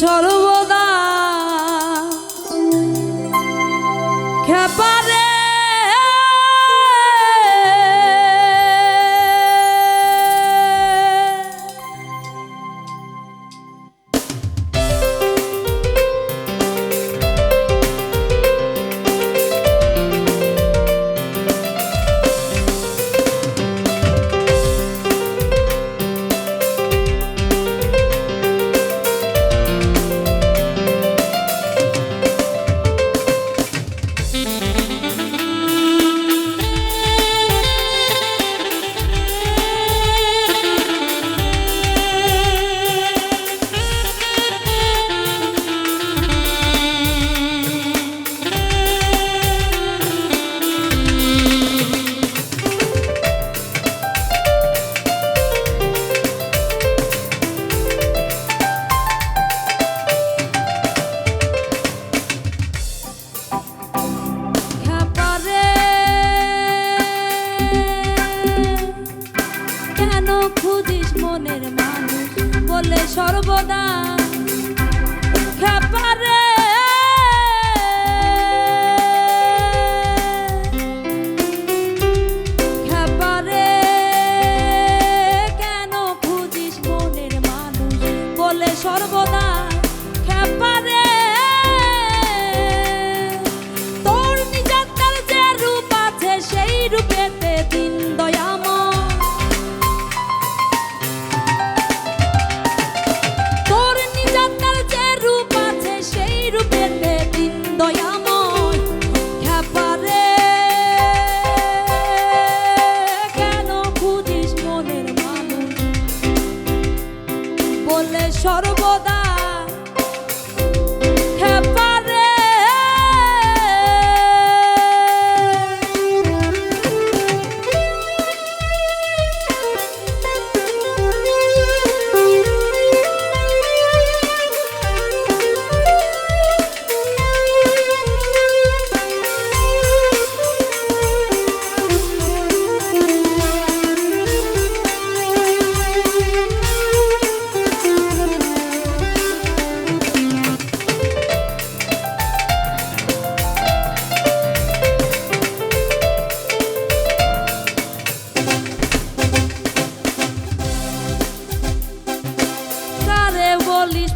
সর্ব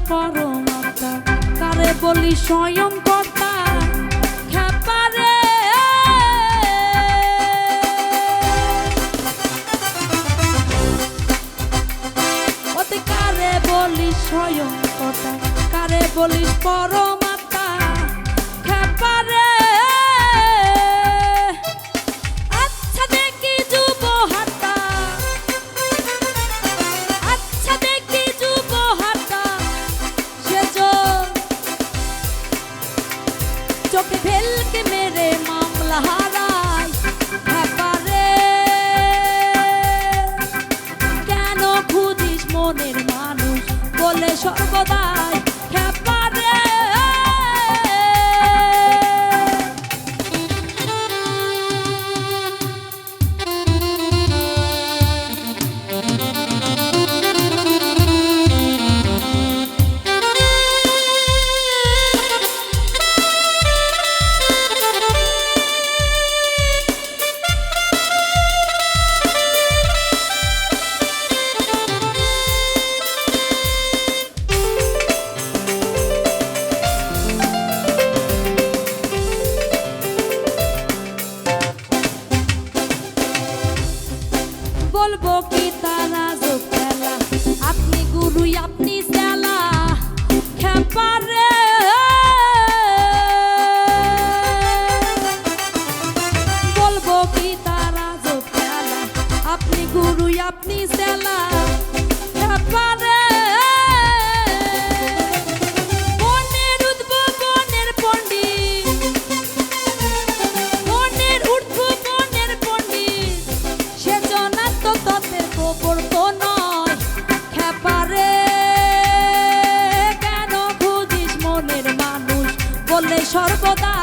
পরমাতা তারে বলি স্বয়ং কথা খেপারে কারে বলি স্বয়ং কথা কারে বলিস পরম সর্বদা বললে সর্বদা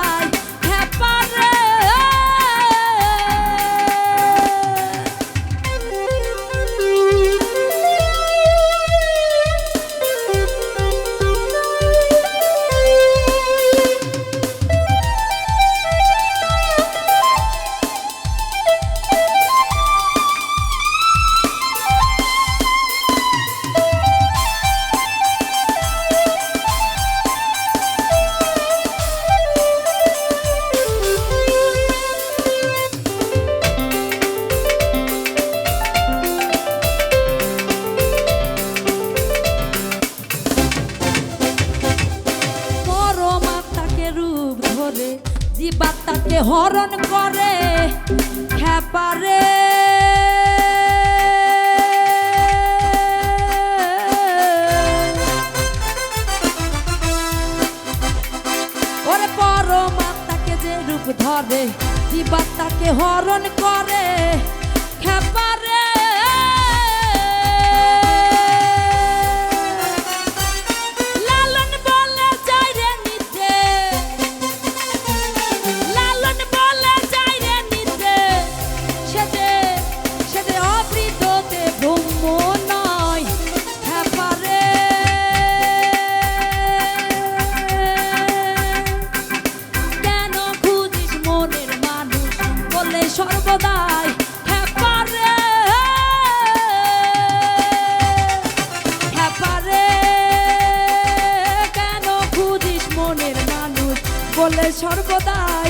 জীবাত্মাকে হরণ করে খেপারে ধরে জীবাত্মাকে হরণ করে খেপারে সম্প্রদায় হ্যাপারে হ্যাপারে কেন খুঁজিস মনের মানুষ? বলে সর্বদাই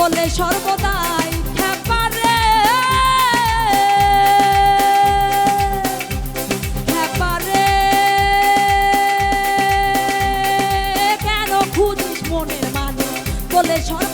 বলে সর্বদাই হ্যাপারে হ্যাপারে কেন খুঁজিস মনের মানুষ? বলে সর্ব